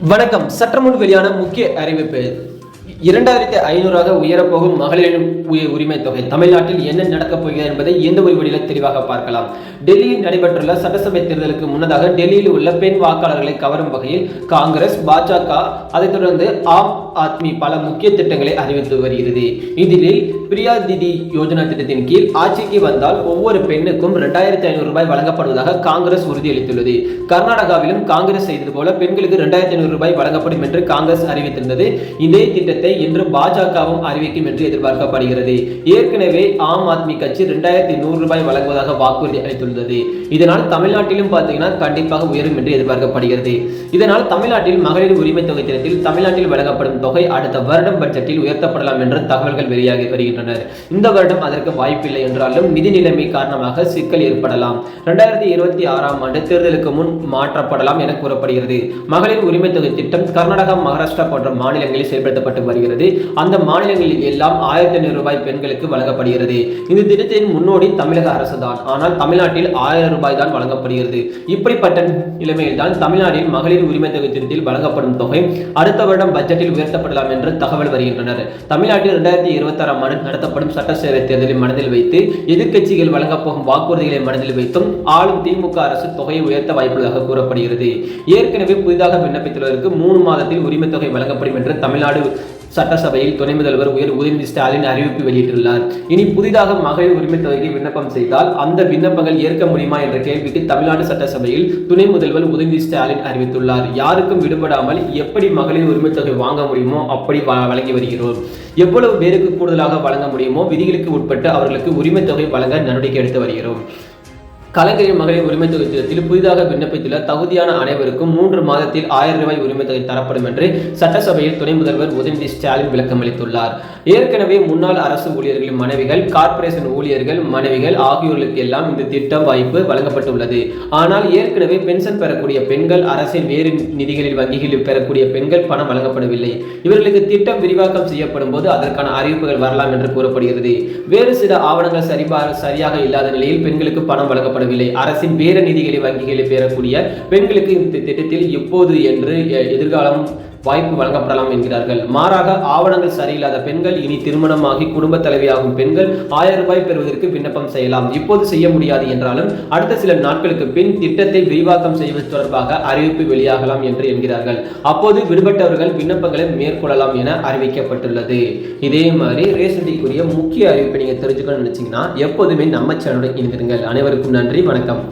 வணக்கம். சற்றமுன் வெளியான முக்கிய அறிவிப்பு. இரண்டாயிரத்தி ஐநூறாக உயரப்போகும் மகளிரின் உரிமை தொகை தமிழ்நாட்டில் என்ன நடக்கப் போகிறது என்பதை எந்த ஒரு வழியில் தெளிவாக பார்க்கலாம். டெல்லியில் நடைபெற்றுள்ள சட்டசபை தேர்தலுக்கு முன்னதாக டெல்லியில் உள்ள பெண் வாக்காளர்களை கவரும் வகையில் காங்கிரஸ் பாஜக அதைத் தொடர்ந்து ஆம் ஆத்மி பல முக்கிய திட்டங்களை அறிவித்து வருகிறது. இதில் பிரியா திதி யோஜனா திட்டத்தின் கீழ் ஆட்சிக்கு வந்தால் ஒவ்வொரு பெண்ணுக்கும் இரண்டாயிரத்தி ஐநூறு ரூபாய் வழங்கப்படுவதாக காங்கிரஸ் உறுதியளித்துள்ளது. கர்நாடகாவிலும் காங்கிரஸ் செய்தது போல பெண்களுக்கு இரண்டாயிரத்தி ஐநூறு ரூபாய் வழங்கப்படும் என்று காங்கிரஸ் அறிவித்திருந்தது. இதே திட்டத்தை இன்று பாஜகவும் அறிவிக்கும் என்று எதிர்பார்க்கப்படுகிறது. ஏற்கனவே ஆம் ஆத்மி கட்சி ரெண்டாயிரத்தி நூறு ரூபாய் வழங்குவதாக வாக்குறுதி அளித்துள்ளது. இதனால் தமிழ்நாட்டிலும் பார்த்தீங்கன்னா கண்டிப்பாக உயரும் என்று எதிர்பார்க்கப்படுகிறது. இதனால் தமிழ்நாட்டில் மகளிர் உரிமை தொகை திட்டத்தில் தமிழ்நாட்டில் வழங்கப்படும் தொகை அடுத்த வருடம் பட்ஜெட்டில் உயர்த்தப்படலாம் என்ற தகவல்கள் வெளியாகி வருகின்றன இந்த வருடம் அதற்கு வாய்ப்பில்லை என்றாலும் நிதி நிலைமை காரணமாக சிக்கல் ஏற்படலாம். இரண்டாயிரத்தி இருபத்தி ஆறாம் ஆண்டு தேர்தலுக்கு முன் மாற்றப்படலாம் என கூறப்படுகிறது. மகளிர் உரிமை தொகை திட்டம் கர்நாடகா மகாராஷ்டிரா போன்ற மாநிலங்களில் செயல்படுத்தப்பட்டு வருகிறது. அந்த மாநிலங்களில் எல்லாம் ஆயிரத்தி ஐநூறு ரூபாய் பெண்களுக்கு வழங்கப்படுகிறது. இந்த திட்டத்தின் முன்னோடி தமிழக அரசு தான் ஆனால் தமிழ்நாட்டில் ஆயிரம் ரூபாய் தான் வழங்கப்படுகிறது. இப்படிப்பட்ட நிலைமையில் தான் தமிழ்நாட்டில் மகளிர் உரிமை தொகை திட்டத்தில் வழங்கப்படும் தொகை அடுத்த வருடம் பட்ஜெட்டில் உயர்த்தப்படலாம் என்று தகவல் வருகின்றனர். தமிழ்நாட்டில் இரண்டாயிரத்தி இருபத்தி ஆறாம் ஆண்டு நடத்தப்படும் சட்டசேவை தேர்தலை மனதில் வைத்து எதிர்க்கட்சிகள் வழங்கப் போகும் வாக்குறுதிகளை மனதில் வைத்தும் ஆளும் திமுக அரசு தொகையை உயர்த்த வாய்ப்புள்ளதாக கூறப்படுகிறது. ஏற்கனவே புதிதாக விண்ணப்பித்துள்ளவருக்கு மூணு மாதத்தில் உரிமை தொகை வழங்கப்படும் என்று தமிழ்நாடு சட்டசபையில் துணை முதல்வர் உயர் உதயநிதி ஸ்டாலின் அறிவிப்பு வெளியிட்டுள்ளார். இனி புதிதாக மகளிர் உரிமை தொகைக்கு விண்ணப்பம் செய்தால் அந்த விண்ணப்பங்கள் ஏற்க முடியுமா என்ற கேள்விக்கு தமிழ்நாடு சட்டசபையில் துணை முதல்வர் உதயநிதி ஸ்டாலின் அறிவித்துள்ளார். யாருக்கும் விடுபடாமல் எப்படி மகளிர் உரிமை தொகை வாங்க முடியுமோ அப்படி வ- வழங்கி வருகிறோம். எவ்வளவு பேருக்கு கூடுதலாக வழங்க முடியுமோ விதிகளுக்கு உட்பட்டு அவர்களுக்கு உரிமை தொகை வழங்க நடவடிக்கை எடுத்து வருகிறோம். கலைஞரின் மகளிர் உரிமை தொகை திட்டத்தில் புதிதாக விண்ணப்பித்துள்ள தகுதியான அனைவருக்கும் மூன்று மாதத்தில் ஆயிரம் ரூபாய் உரிமை தொகை தரப்படும் என்று சட்டசபையில் துணை முதல்வர் உதயநிதி ஸ்டாலின் விளக்கம் அளித்துள்ளார். ஏற்கனவே முன்னாள் அரசு ஊழியர்களின் மனைவிகள் கார்ப்பரேஷன் ஊழியர்கள் மனைவிகள் ஆகியோர்களுக்கு எல்லாம் இந்த திட்டம் வாய்ப்பு வழங்கப்பட்டுள்ளது. ஆனால் ஏற்கனவே பென்ஷன் பெறக்கூடிய பெண்கள் அரசின் வேறு நிதிகளில் வங்கிகளில் பெறக்கூடிய பெண்கள் பணம் வழங்கப்படவில்லை. இவர்களுக்கு திட்டம் விரிவாக்கம் செய்யப்படும் போது அதற்கான அறிவிப்புகள் வரலாம் என்று கூறப்படுகிறது. வேறு சில ஆவணங்கள் சரிபார சரியாக இல்லாத நிலையில் பெண்களுக்கு பணம் வழங்கப்படும் வழங்கப்படவில்லை அரசின் வேறு நிதிகளை வங்கிகளை பெறக்கூடிய பெண்களுக்கு இந்த திட்டத்தில் எப்போது என்று எதிர்காலம் வாய்ப்பு வழங்கப்படலாம் என்கிறார்கள். மாறாக ஆவணங்கள் சரியில்லாத பெண்கள் இனி திருமணமாகி குடும்ப தலைவியாகும் பெண்கள் ஆயிரம் ரூபாய் பெறுவதற்கு விண்ணப்பம் செய்யலாம். இப்போது செய்ய முடியாது என்றாலும் அடுத்த சில நாட்களுக்கு பின் திட்டத்தை விரிவாக்கம் செய்வது தொடர்பாக அறிவிப்பு வெளியாகலாம் என்று என்கிறார்கள். அப்போது விடுபட்டவர்கள் விண்ணப்பங்களை மேற்கொள்ளலாம் என அறிவிக்கப்பட்டுள்ளது. இதே மாதிரி ரேசண்டிக்குரிய முக்கிய அறிவிப்பை நீங்க தெரிஞ்சுக்கணும்னு நினைச்சீங்கன்னா எப்போதுமே நம்ம சேனலுடன் இணைந்திருங்கள். அனைவருக்கும் நன்றி. வணக்கம்.